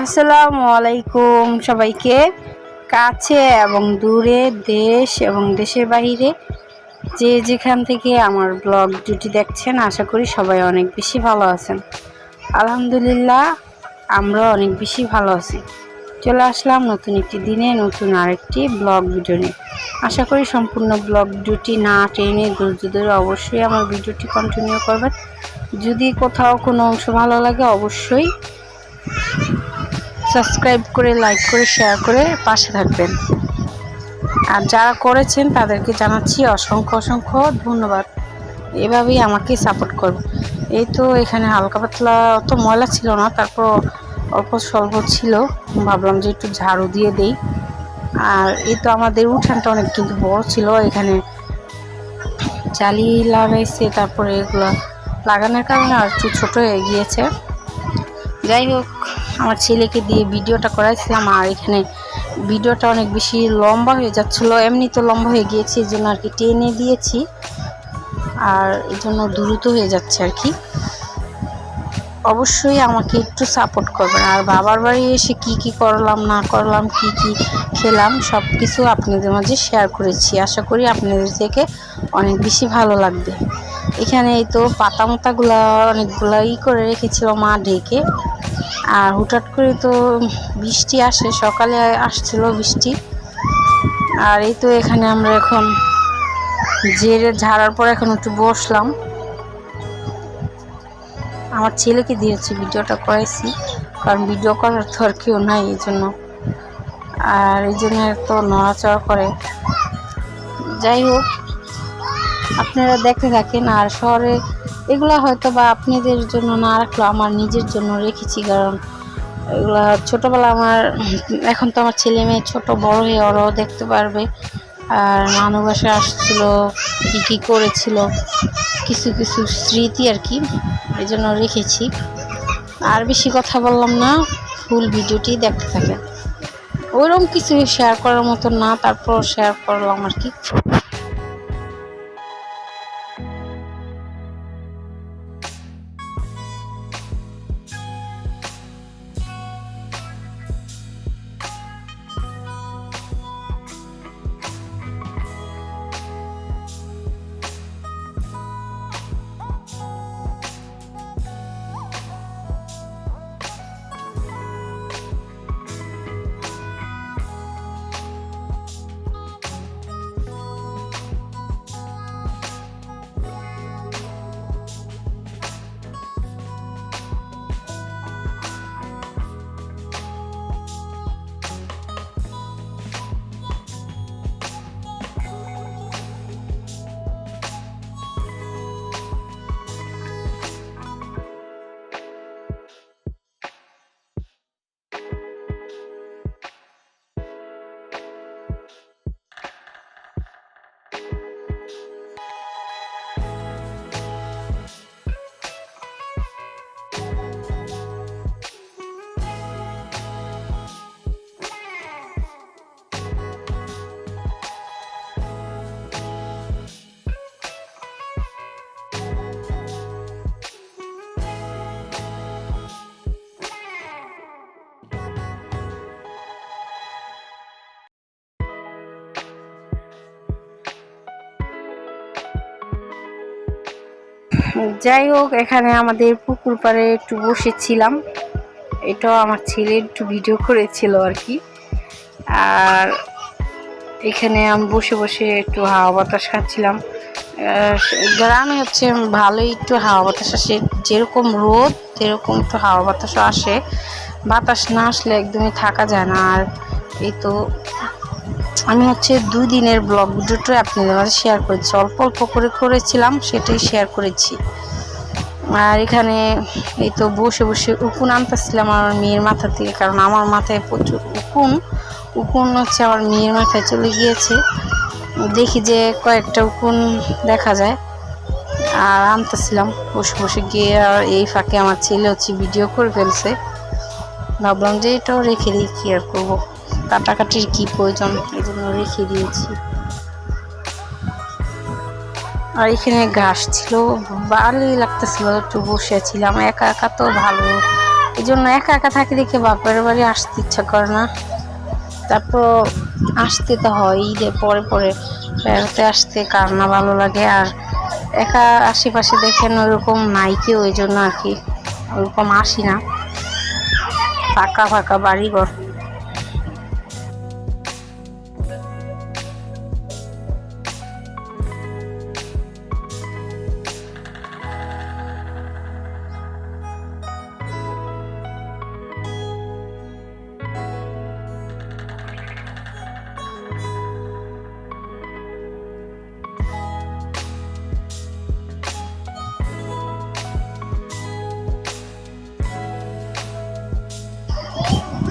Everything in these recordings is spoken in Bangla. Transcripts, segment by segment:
আসসালামু আলাইকুম সবাইকে। কাছে এবং দূরে দেশ এবং দেশের বাইরে যে যেখান থেকে আমার ব্লগ দুটি দেখছেন, আশা করি সবাই অনেক বেশি ভালো আছেন। আলহামদুলিল্লাহ আমরা অনেক বেশি ভালো আছি। চলে আসলাম নতুন একটি দিনে, নতুন আরেকটি ব্লগ ভিডিও নিয়ে। আশা করি সম্পূর্ণ ব্লগ দুটি না টেনে ধৈর্য অবশ্যই আমার ভিডিওটি কন্টিনিউ করবেন। যদি কোথাও কোনো অংশ ভালো লাগে, অবশ্যই সাবস্ক্রাইব করে লাইক করে শেয়ার করে পাশে থাকবেন। আর যারা করেছেন তাদেরকে জানাচ্ছি অসংখ্য অসংখ্য ধন্যবাদ। এভাবেই আমাকে সাপোর্ট করবে। এই তো এখানে হালকা পাতলা অত ময়লা ছিল না, তারপর অল্প স্বল্প ছিল। ভাবলাম যে একটু ঝাড়ু দিয়ে দেই। আর এই তো আমাদের উঠানটা অনেক কিন্তু বড় ছিল, এখানে জালি লাগাইছে, তারপরে এগুলো লাগানোর কারণে আর একটু ছোটো হয়ে গিয়েছে। যাই হোক আমার ছেলেকে দিয়ে ভিডিওটা করাইছিলাম আর এখানে ভিডিওটা অনেক বেশি লম্বা হয়ে যাচ্ছিল। এমনি তো লম্বা হয়ে গিয়েছে, এই জন্য আর কি টেনে দিয়েছি। আর এই জন্য দ্রুত হয়ে যাচ্ছে আর কি অবশ্যই আমাকে একটু সাপোর্ট করবেন। আর বাবার বাড়ি এসে কি কি করলাম, না করলাম, কি কি খেলাম সব কিছু আপনাদের মাঝে শেয়ার করেছি। আশা করি আপনাদের থেকে অনেক বেশি ভালো লাগবে। এখানে এই তো পাতা মাতাগুলা অনেকগুলো ই করে রেখেছিল মা ঢেকে। আর হুটহাট করে তো বৃষ্টি আসে, সকালে আসছিল বৃষ্টি। আর এই তো এখানে আমরা এখন জেরে ঝাড়ার পর এখন একটু বসলাম। আমার ছেলেকে দিয়েছি, ভিডিওটা করাইছি, কারণ ভিডিও করার তো আর কেউ নাই এই জন্য। আর এই জন্য তো নড়াচড়া করে। যাই হোক আপনারা দেখতে থাকেন, আর শহরে এগুলো হয়তো বা আপনাদের জন্য না রাখলেও আমার নিজের জন্য রেখেছি, কারণ এগুলা ছোটোবেলা আমার, এখন তো আমার ছেলে মেয়ে ছোটো, বড় হয়ে ওরাও দেখতে পারবে। আর নানু বাসে আসছিল, কী কী করেছিল, কিছু কিছু স্মৃতি আর কি, এই জন্য রেখেছি। আর বেশি কথা বললাম না, ফুল ভিডিওটি দেখতে থাকেন। ওইরকম কিছু শেয়ার করার মতো না, তারপর শেয়ার করলাম আর কি। যাই হোক এখানে আমাদের পুকুর পাড়ে একটু বসেছিলাম। এটাও আমার ছেলে একটু ভিডিও করেছিল আর কি। আর এখানে আমি বসে বসে একটু হাওয়া বাতাস খাচ্ছিলাম। গ্রামে হচ্ছে ভালোই একটু হাওয়া বাতাস আসে। যেরকম রোদ, সেরকম একটু হাওয়া বাতাসও আসে। বাতাস না আসলে একদমই থাকা যায় না। আর এই তো আমি হচ্ছে দুই দিনের ব্লগ ভিডিওটা আপনাদের মাঝে শেয়ার করেছি। অল্প অল্প করে করেছিলাম, সেটাই শেয়ার করেছি। আর এখানে এই তো বসে বসে উকুন আনতেছিলাম আমার মেয়ের মাথা থেকে, কারণ আমার মাথায় প্রচুর উকুন। উকুন হচ্ছে আমার মেয়ের মাথায় চলে গিয়েছে। দেখি যে কয়েকটা উকুন দেখা যায়। আর আনতেছিলাম, বসে বসে গিয়ে আর এই ফাঁকে আমার ছেলে হচ্ছে ভিডিও করে ফেলছে। ভাবলাম যে এটাও রেখে দিই, কি আর করব? কাটাকাটির কি প্রয়োজন এই জন্য রেখে দিয়েছি। আর এখানে ঘাস ছিল, ভালোই লাগতেছিল, একটু বসেছিলাম একা একা তো ভালো। এই জন্য একা একা থাকি দেখে বাপের বাড়ি আসতে ইচ্ছা করে না। তারপর আসতে তো হয় ঈদের পরে পরে বেড়াতে আসতে কার না ভালো লাগে, আর একা আশেপাশে দেখেন ওইরকম নাই কেউ ওই জন্য আর কি ওরকম আসি না। ফাঁকা ফাঁকা বাড়ি বাড়িঘর।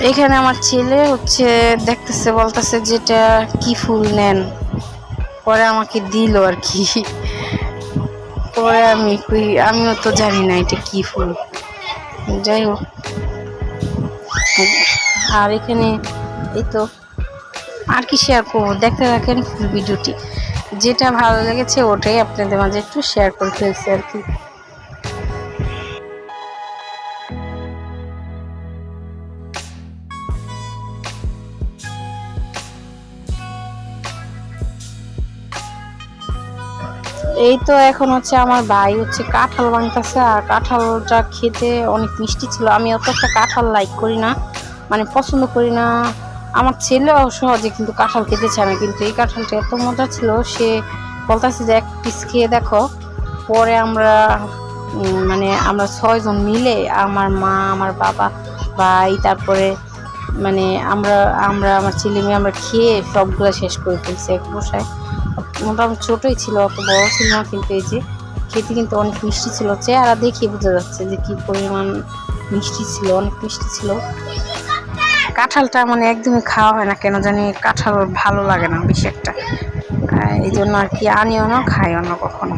এখানে আমার ছেলে হচ্ছে দেখতেছে, বলতেছে যেটা কি ফুল নেন। পরে আমাকে দিল আর কি। পরে আমি আমিও তো জানি না এটা কি ফুল। যাই হোক। আর এখানে এই তো আর কি শেয়ার করব? দেখতে থাকেন ভিডিওটি যেটা ভালো লেগেছে ওটাই আপনাদের মাঝে একটু শেয়ার করে ফেলছি আর কি। এই তো এখন হচ্ছে আমার ভাই হচ্ছে কাঁঠাল ভাঙতেছে আর কাঁঠালটা খেতে অনেক মিষ্টি ছিল। আমি অত একটা কাঁঠাল লাইক করি না মানে পছন্দ করি না। আমার ছেলেও সহজে কিন্তু কাঁঠাল খেতে চায় না, কিন্তু এই কাঁঠালটা এত মজা ছিল, সে বলতেছে যে এক পিস খেয়ে দেখো। পরে আমরা মানে আমরা ছয়জন মিলে, আমার মা, আমার বাবা, ভাই, তারপরে মানে আমরা আমরা, আমার ছেলে মেয়ে আমরা খেয়ে সবগুলো শেষ করে ফেলছি এক বসায়। মোটামুটি ছোটোই ছিল, অত বড় ছিল না, কিন্তু এই যে খেতে কিন্তু অনেক মিষ্টি ছিল। চেহারা দেখে বোঝা যাচ্ছে যে কী পরিমাণ মিষ্টি ছিল, অনেক মিষ্টি ছিল। কাঁঠালটা মানে একদমই খাওয়া হয় না, কেন জানি কাঁঠাল ভালো লাগে না বেশি একটা। এই জন্য আর কি আনিও না, খাইও না কখনো।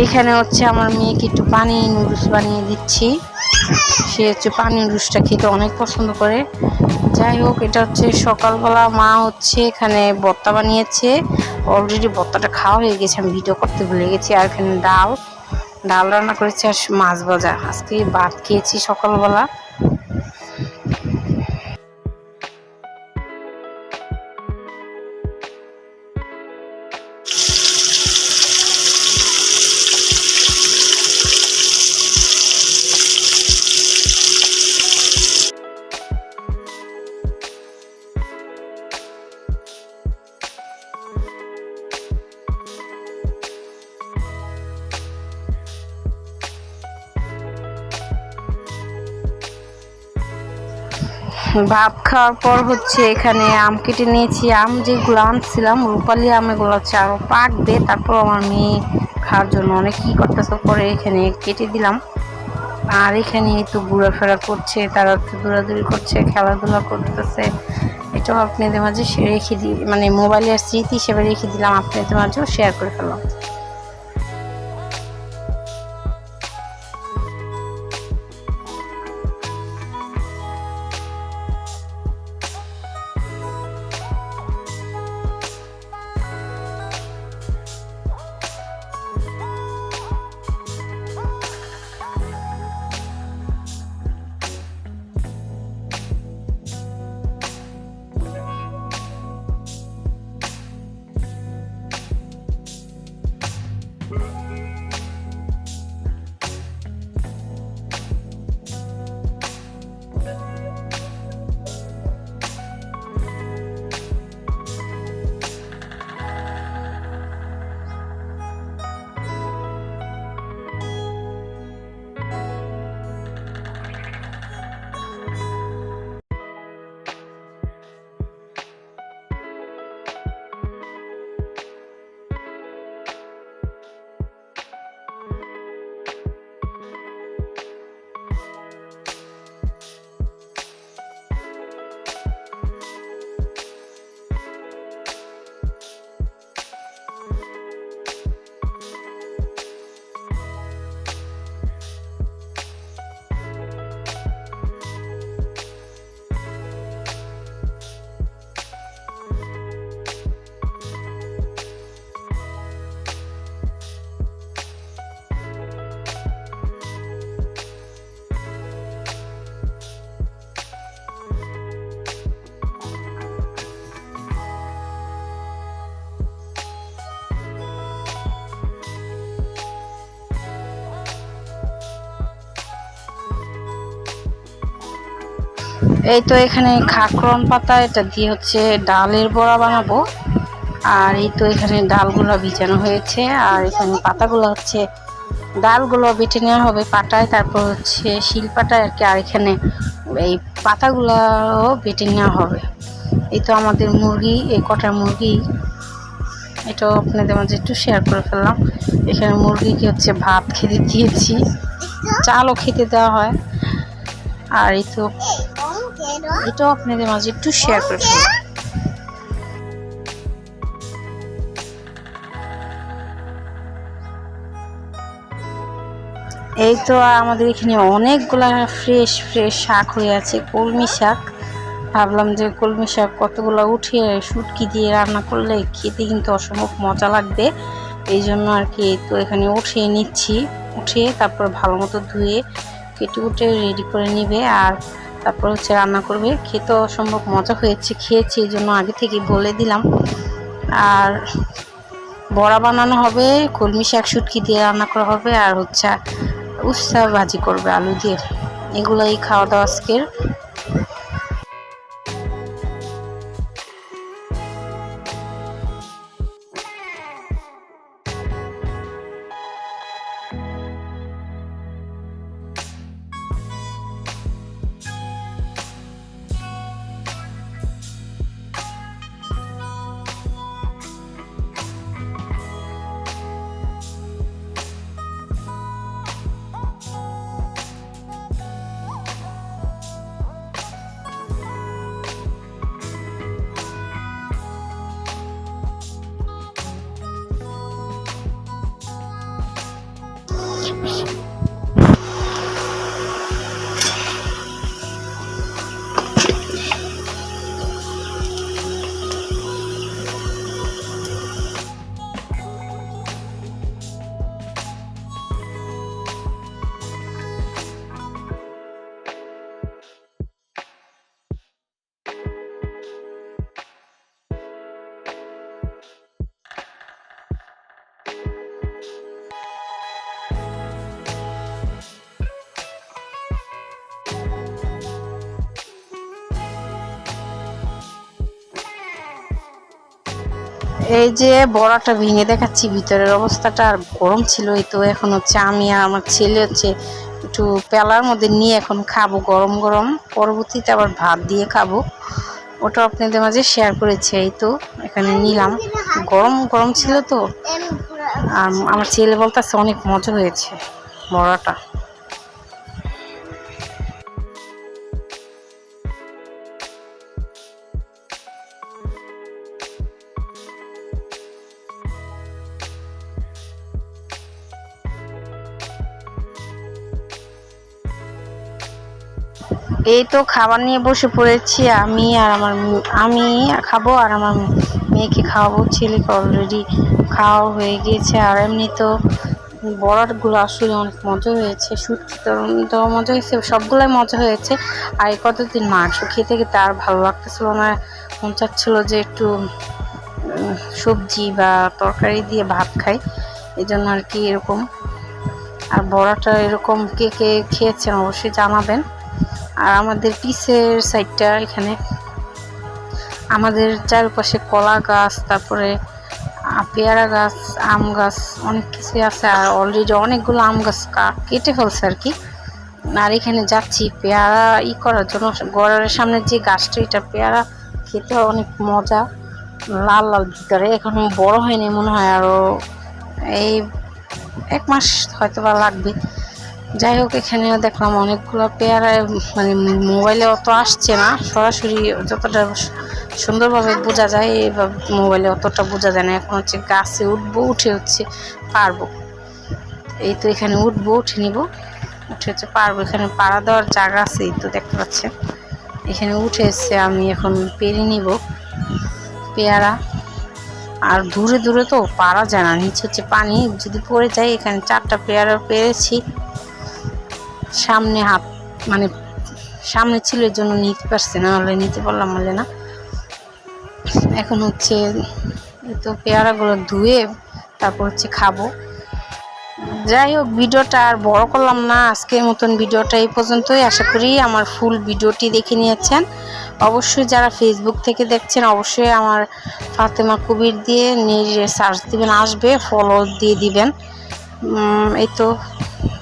এইখানে হচ্ছে আমার মেয়েকে একটু পানি নুডলস বানিয়ে দিচ্ছি। সে হচ্ছে পানি নুডলসটা খেতে অনেক পছন্দ করে। যাই হোক, এটা হচ্ছে সকালবেলা মা হচ্ছে এখানে ভর্তা বানিয়েছে। অলরেডি ভর্তাটা খাওয়া হয়ে গেছে, আমি ভিডিও করতে ভুলে গেছি। আর এখানে ডাল ডাল রান্না করেছি আর মাছ ভাজা। আজকে ভাত খেয়েছি সকালবেলা। ভাত খাওয়ার পর হচ্ছে এখানে আম কেটে নিয়েছি। আম যেগুলো আনছিলাম, রূপালি আম, এগুলো হচ্ছে আরও পাকবে। তারপর আমার মেয়ে খাওয়ার জন্য অনেক কী করতেছে পরে এখানে কেটে দিলাম। আর এখানে একটু ঘোরাফেরা করছে, তারা একটু দৌড়াদৌড়ি করছে, খেলাধুলা করতেছে। এটাও আপনাদের মাঝে রেখে দিই মানে মোবাইলের স্মৃতি হিসেবে রেখে দিলাম, আপনাদের মাঝেও শেয়ার করে ফেললাম। এই তো এখানে খাকরন পাতা, এটা দিয়ে হচ্ছে ডালের বড়া বানাবো। আর এই তো এখানে ডালগুলো ভিজানো হয়েছে, আর এখানে পাতাগুলো হচ্ছে ডালগুলো বেটে নেওয়া হবে পাটায়, তারপর হচ্ছে শিল পাটায় আর কি, আর এখানে এই পাতাগুলোও বেটে নেওয়া হবে। এই তো আমাদের মুরগি, এই কটা মুরগি, এটাও আপনাদের মাঝে একটু শেয়ার করে ফেললাম। এখানে মুরগিকে হচ্ছে ভাত খেতে দিয়েছি, চালও খেতে দেওয়া হয়। আর এই তো এটাও আপনাদের মাঝে একটু শেয়ার করে ফেললাম এই তো আমাদের এখানে অনেকগুলা ফ্রেশ ফ্রেশ শাক হয়ে আছে, কলমি শাক। ভাবলাম যে কলমি শাক কতগুলো উঠিয়ে শুটকি দিয়ে রান্না করলে খেতে কিন্তু অসম্ভব মজা লাগবে। এই জন্য আর কি তো এখানে উঠিয়ে নিচ্ছি, উঠিয়ে তারপর ভালো মতো ধুয়ে কেটে উঠে রেডি করে নিবে। আর তারপর হচ্ছে রান্না করবে। খেতে অসম্ভব মজা হয়েছে, খেয়েছি, এই জন্য আগে থেকে বলে দিলাম। আর বড়া বানানো হবে, কলমি শাক শুটকি দিয়ে রান্না করা হবে, আর হচ্ছে উস্তা ভাজি করবে আলু দিয়ে। এগুলোই খাওয়া দাওয়া আজকের। Thanks. এই যে বড়াটা ভেঙে দেখাচ্ছি, ভিতরের অবস্থাটা আর গরম ছিল এই তো। এখন হচ্ছে আমি আর আমার ছেলে হচ্ছে একটু পেলার মধ্যে নিয়ে এখন খাব গরম গরম। পরবর্তীতে আবার ভাত দিয়ে খাব। ওটা আপনাদের মাঝে শেয়ার করেছে এই তো, এখানে নিলাম। গরম গরম ছিল তো। আর আমার ছেলে বলতেছে অনেক মজা হয়েছে বড়াটা। এই তো খাবার নিয়ে বসে পড়েছি, আমি আর আমার আমি খাব আর আমার মেয়েকে খাওয়াবো। ছেলেকে অলরেডি খাওয়া হয়ে গিয়েছে আর এমনি তো বড়াগুলো আসলে অনেক মজা হয়েছে সুটকি তো তো মজা হয়েছে, সবগুলোই মজা হয়েছে। আর এই কতদিন মাংস খেতে খেতে আর ভালো লাগতেছিল না মন চাচ্ছিল যে একটু সবজি বা তরকারি দিয়ে ভাত খাই এই জন্য আর কি এরকম। আর বড়াটা এরকম কে কে খেয়েছেন অবশ্যই জানাবেন। আর আমাদের পিসের সাইডটা এখানে। আমাদের চারপাশে কলা গাছ, তারপরে পেয়ারা গাছ, আম গাছ, অনেক কিছুই আছে। আর অলরেডি অনেকগুলো আম গাছ কেটে ফেলছে আর কি। আর এখানে যাচ্ছি পেয়ারা ই করার জন্য। ঘরের সামনে যে গাছটা, এটা পেয়ারা খেতে অনেক মজা। লাল লাল ভিতরে। এখনও বড় হয়নি মনে হয় আরও এই এক মাস হয়তো বা লাগবে। যাই হোক এখানেও দেখলাম অনেকগুলো পেয়ারা মানে মোবাইলে অত আসছে না। সরাসরি যতটা সুন্দরভাবে বোঝা যায় এইভাবে মোবাইলে অতটা বোঝা যায় না। এখন হচ্ছে গাছে উঠবো, উঠে হচ্ছে পারব। এই তো এখানে উঠবো, উঠে নিব। উঠে হচ্ছে পারব। এখানে পাড়া দেওয়ার জায়গা আছে, এই তো দেখতে পাচ্ছেন। এখানে উঠে এসছে আমি এখন পেরে নিব পেয়ারা। আর দূরে দূরে তো পারা যায় না, নিচে হচ্ছে পানি। যদি পড়ে যায় এখানে চারটা পেয়ারা পেরেছি। সামনে হাত মানে সামনে ছিল এর জন্য নিতে পারছে না হলে নিতে পারলাম বলে না এখন হচ্ছে তো পেয়ারাগুলো ধুয়ে তারপর হচ্ছে খাব। যাই হোক, ভিডিওটা আর বড় করলাম না, আজকের মতন ভিডিওটা এই পর্যন্তই। আশা করি আমার ফুল ভিডিওটি দেখে নিয়েছেন। অবশ্যই যারা ফেসবুক থেকে দেখছেন, অবশ্যই আমার ফাতেমা কবির দিয়ে নিজে সার্চ দিবেন, আসবে ফলো দিয়ে দিবেন। এই তো।